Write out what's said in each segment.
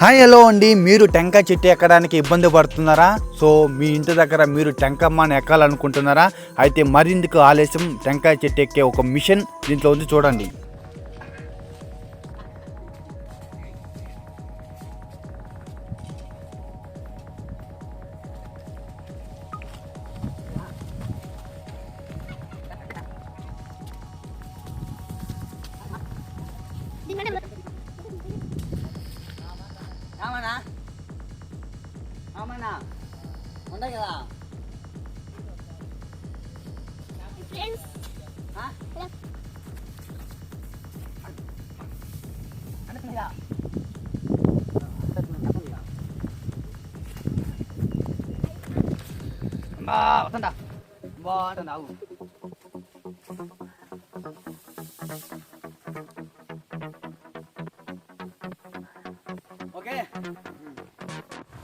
Hi hello అండి. మీరు టెంకాయ చెట్టు ఎక్కడానికి ఇబ్బంది పడుతున్నారా? సో మీ ఇంటి దగ్గర మీరు టెంకమ్మని ఎక్కాలనుకుంటున్నారా? అయితే మరిందుకు ఆలస్యం టెంకాయ చెట్టు ఎక్కే ఒక మిషన్ దీంట్లో ఉంది చూడండి. రామనా రామనా ఉంటాయి కదా ఫ్రెండ్స్ ఆ? అనుకుందిగా. అనుకుందిగా. అమ్మా, వస్తుందా? బాగుంటుంది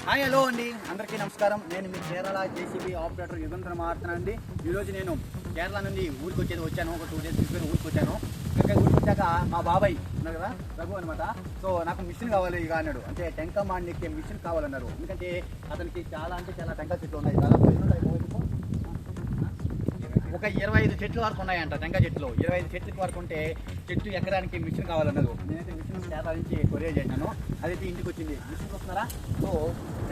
హాయ్ హలో అండి. అందరికీ నమస్కారం. నేను మీ కేరళ జేసీబీ ఆపరేటర్ యుగంధర్ మాట్లాడుతున్నాను అండి. ఈరోజు నేను కేరళ నుండి ఊరికి వచ్చేది వచ్చాను. ఒక టూ డేస్ బిఫోర్ ఊరికి వచ్చాను ఇంకా ఊరికి వచ్చాక మా బాబాయ్ ఉన్నారు కదా రఘు అనమాట సో నాకు మిషన్ కావాలి ఇక అన్నాడు. అంటే టెంక మాండికి మిషన్ కావాలన్నారు. ఎందుకంటే అతనికి చాలా అంటే చాలా టెంకా చెట్లు ఉన్నాయి. చాలా ఒక ఇరవై ఐదు చెట్లు వరకు ఉన్నాయంట టెంక చెట్లు. ఇరవై ఐదు చెట్లు వరకు ఉంటే చెట్టు ఎక్కడానికి మిషన్ కావాలన్నారు నేనైతే మిషన్ కేరళ నుంచి కొరియర్ చేశాను. అదైతే ఇంటికి వచ్చింది. మిషన్ వస్తున్నారా? సో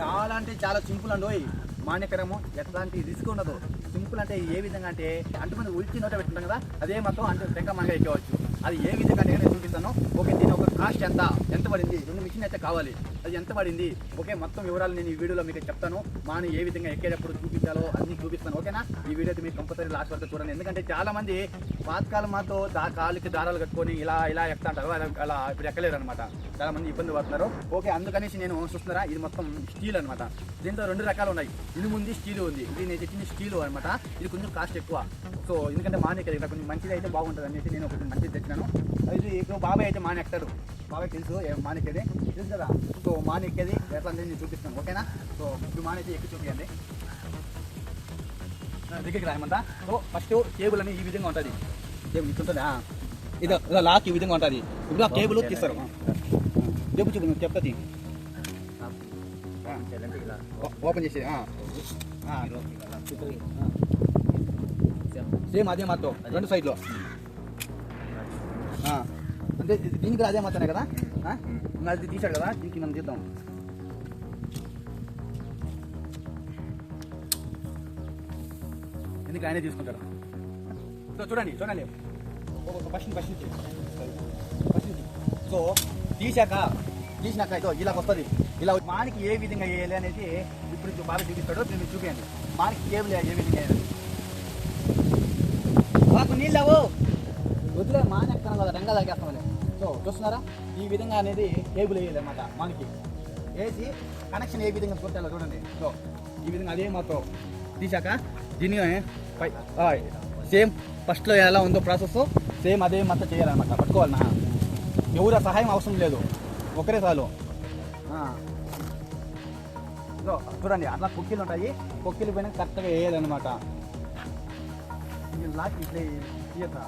చాలా అంటే చాలా సింపుల్ అండి ఓయ్. మాన్యకరము ఎట్లాంటి రిస్క్ ఉండదు. సింపుల్ అంటే ఏ విధంగా అంటే అంటుమంది ఉల్చి నోట పెట్టుకుంటాం కదా అదే మొత్తం అంటే టెంక మనగా ఎక్కవచ్చు. అది ఏ విధంగా అంటే నేను చూపిస్తాను. ఓకే దీని ఒక కాస్ట్ ఎంత? ఎంత పడింది? రెండు మిషన్ అయితే కావాలి. అది ఎంత పడింది? ఓకే మొత్తం వివరాలు నేను ఈ వీడియోలో మీకు చెప్తాను. మాని ఏ విధంగా ఎక్కేటప్పుడు చూపించాలో అన్ని చూపిస్తాను ఓకేనా? ఈ వీడియో అయితే మీరు కంపల్సరీ లాస్ట్ వరకు చూడండి. ఎందుకంటే చాలా మంది పాతకాలం మాతో దా కాళ్ళకి దారాలు కట్టుకొని ఇలా ఇలా ఎక్కుతాంటారు. అలా అలా ఇప్పుడు ఎక్కలేరు అనమాట చాలా మంది ఇబ్బంది పడుతున్నారు. ఓకే అందుకనేసి నేను చూస్తున్నారా? ఇది మొత్తం స్టీల్ అనమాట దీంట్లో రెండు రకాలు ఉన్నాయి. ఇనుము ఉంది స్టీల్ ఉంది. ఇది నేను తెచ్చింది స్టీల్ అనమాట ఇది కొంచెం కాస్ట్ ఎక్కువ. సో ఎందుకంటే మానే కదా కొంచెం మంచిది అయితే బాగుంటుంది అనేసి నేను కొంచెం మంచిది తెచ్చినాను. ఇది ఇప్పుడు బాబాయ్ అయితే మానే బాగా తెలుసు ఏ మానెక్కేది తెలుసు కదా? సో మానెక్కేది ఎట్లా నేను చూపిస్తాను ఓకేనా? సో ఇప్పుడు మానైతే ఎక్కి చూపించండి దగ్గరికి రాయమంట సో ఫస్ట్ కేబుల్ అని ఈ విధంగా ఉంటుంది. కేబుల్ ఇట్లుంటుందా ఇది ఇలా లాక్ ఈ విధంగా ఉంటుంది. ఇప్పుడు ఆ కేబుల్ తీస్తారు. చెప్పు చెప్పు నువ్వు చెప్తుంది ఓపెన్ చేసి సేమ్ అదే మాతో రెండు సైడ్లో అంటే దీనికి అదే మాత్రమే కదా? అది తీసాడు కదా? దీనికి మనం తీద్దాం. ఎందుకు ఆయనే తీసుకుంటారు సో చూడండి చూడండి. ఫస్ట్ ఫస్ట్ నుంచి ఫస్ట్ నుంచి సో తీసాక తీసినాక ఇదో ఇలా వస్తుంది ఇలా మానికి ఏ విధంగా వేయాలి అనేది ఇప్పుడు బాగా చూపిస్తాడో నేను చూపించండి మానికి లేదు ఏ విధంగా వేయాలి? మాకు నీళ్ళవు వదిలే మానే కదా రంగా తాగేస్తామని సో చూస్తున్నారా? ఈ విధంగా అనేది కేబుల్ వేయాలన్నమాట మనకి. వేసి కనెక్షన్ ఏ విధంగా కొట్టాలో చూడండి. సో ఈ విధంగా అదే మాతో తీసాక దీన్ని సేమ్ ఫస్ట్లో ఎలా ఉందో ప్రాసెస్ సేమ్ అదే మాత్రం చేయాలన్నమాట. పట్టుకోవాలన్నా ఎవరు సహాయం అవసరం లేదు. ఒకరే చాలు. సో చూడండి అట్లా కుక్కీలు ఉంటాయి. కుక్కీలు పైన కరెక్ట్గా వేయాలన్నమాట. లాక్ ఇట్లా తీయద్దా?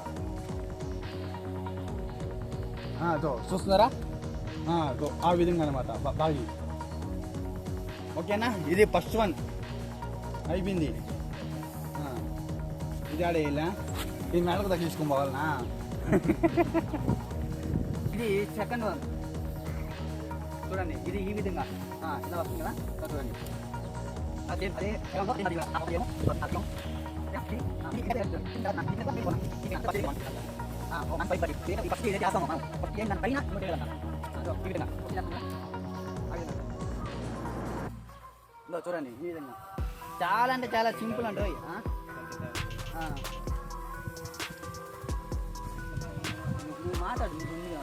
తో చూస్తున్నారా ఆ, తో, ఆ విధంగా అనమాట బాగి ఓకేనా ఇది ఫస్ట్ వన్ అయిపోయింది ఇది ఆడేయాలా ఇది మెడకు తగ్గించుకొని పోవాలనా ఇది సెకండ్ వన్ చూడండి ఇది ఈ విధంగా ఇలా వస్తుంది కదా చూడండి అదే అది ఇలా. ఫస్ట్ ఇదే చేస్తాము మనం ఫస్ట్ పైన ఇంకోటి ఈ విధంగా చూడండి ఈ విధంగా చాలా అంటే చాలా సింపుల్ అంటే నువ్వు- మాట్లాడు నువ్వు ముందుగా.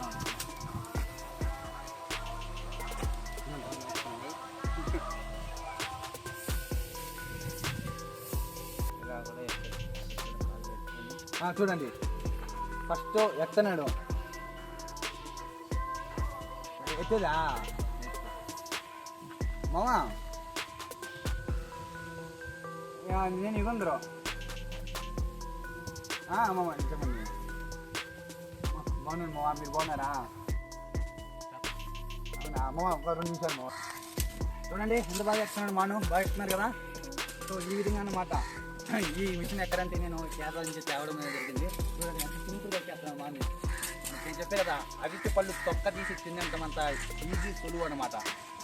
చూడండి ఫస్ట్ ఎత్తనాడు. ఎత్తేదా? మామా? యా, నేను ఇవ్వందరు. మామ చెప్పండి. బాగున్నాను మావా మీరు బాగున్నారా? అవునా? అమ్మ ఒక రెండు నిమిషాలు చూడండి ఎంత బాగా ఎత్తున్నాడు మాను. బాగా ఎత్తున్నారు కదా? సో ఈ విధంగా అన్నమాట. ఈ మిషన్ ఎక్కడంటే నేను కేరళ నుంచి తేవడం జరిగింది. చూడండి ఎంత సింపుల్గా ఎక్కేస్తున్నాను మాను నేను చెప్పే కదా అవిటి పళ్ళు తొక్క తీసి తిన్నంతమంత ఈజీ సులువు అనమాట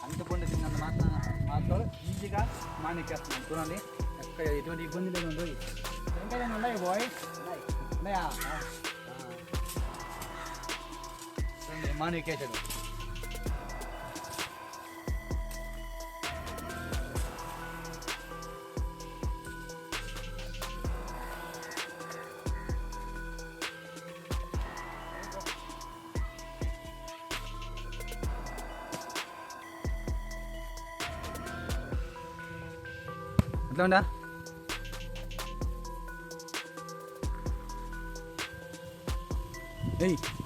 అంటుకుండి తిన్నంత మాత్రం మాత్రం ఈజీగా మానేకేస్తున్నాం. చూడండి ఎక్కడ ఎటువంటి ఇబ్బంది లేదు ఉండదు ఇంకా నేను ఉన్నాయి బాయ్ ఉన్నాయా. ఆ. చూడండి మాను ఎక్కేసాడు ఎట్లా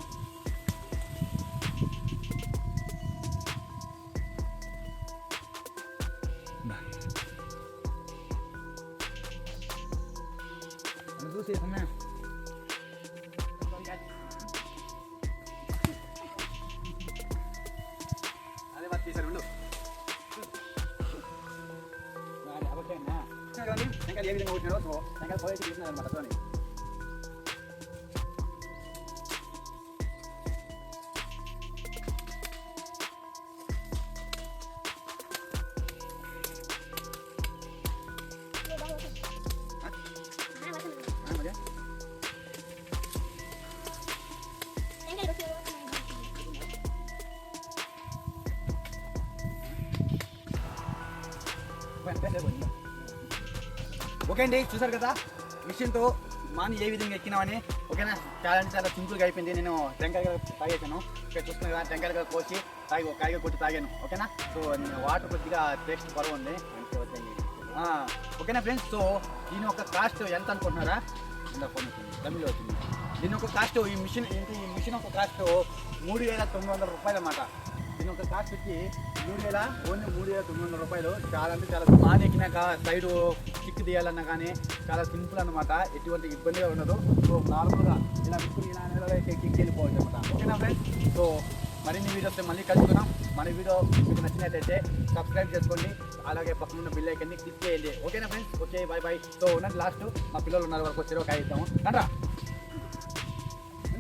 శంకర్ ఏ విధంగా కొట్టినారో సో శంకర్ పోయేసి తీసినారు అనమాట చూడండి ఆ, మరి? ఓకే అండి చూసారు కదా? మిషన్తో మాని ఏ విధంగా ఎక్కినామని. ఓకేనా? చాలా అంటే చాలా సింపుల్గా అయిపోయింది. నేను టెంకాయ తాగేసాను ఇక్కడ చూస్తున్నా కదా టెంకాయగా కోసి తాగి ఒక కాయగా కొట్టి తాగాను. ఓకేనా? సో నేను వాటర్ కొద్దిగా టేస్ట్ పరువు ఉంది. ఓకేనా ఫ్రెండ్స్ సో దీని ఒక కాస్ట్ ఎంత అనుకుంటున్నారా? తమిళ వచ్చింది. దీని ఒక కాస్ట్ ఈ మిషన్ ఏంటి ఈ మిషన్ ఒక కాస్ట్ మూడు వేల తొమ్మిది వందల రూపాయలు అన్నమాట. దీని ఒక కాస్ట్ వచ్చి మూడు వేల ఓన్లీ మూడు వేల తొమ్మిది వందల రూపాయలు. చాలా అంటే చాలా బాగా ఎక్కినాక సైడ్ కిక్ తీయాలన్నా కానీ చాలా సింపుల్ అన్నమాట. ఎటువంటి ఇబ్బందిగా ఉండదు. సో నార్మల్గా ఇలా విప్పుని ఇలా నెలలో వెళ్ళిపోవచ్చు అనమాట ఓకేనా ఫ్రెండ్స్? సో మరిన్ని వీడియోస్ మళ్ళీ కలుసుకున్నాం మన వీడియో మీకు నచ్చినట్లయితే సబ్స్క్రైబ్ చేసుకోండి. అలాగే పక్కన ఉన్న బిల్ ఐకన్ని క్లిక్ చేయండి. ఓకేనా friends? Okay bye bye so ఉన్నది లాస్ట్ మా పిల్లలు ఉన్నారు వరకు వచ్చారు ఒక ఇద్దాము రండ్రా.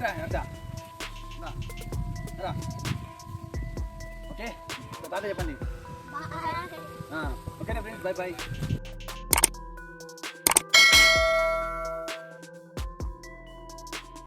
రా. రా. ఓకే? తాత చెప్పండి. ఓకేనా ఫ్రెండ్స్? Bye bye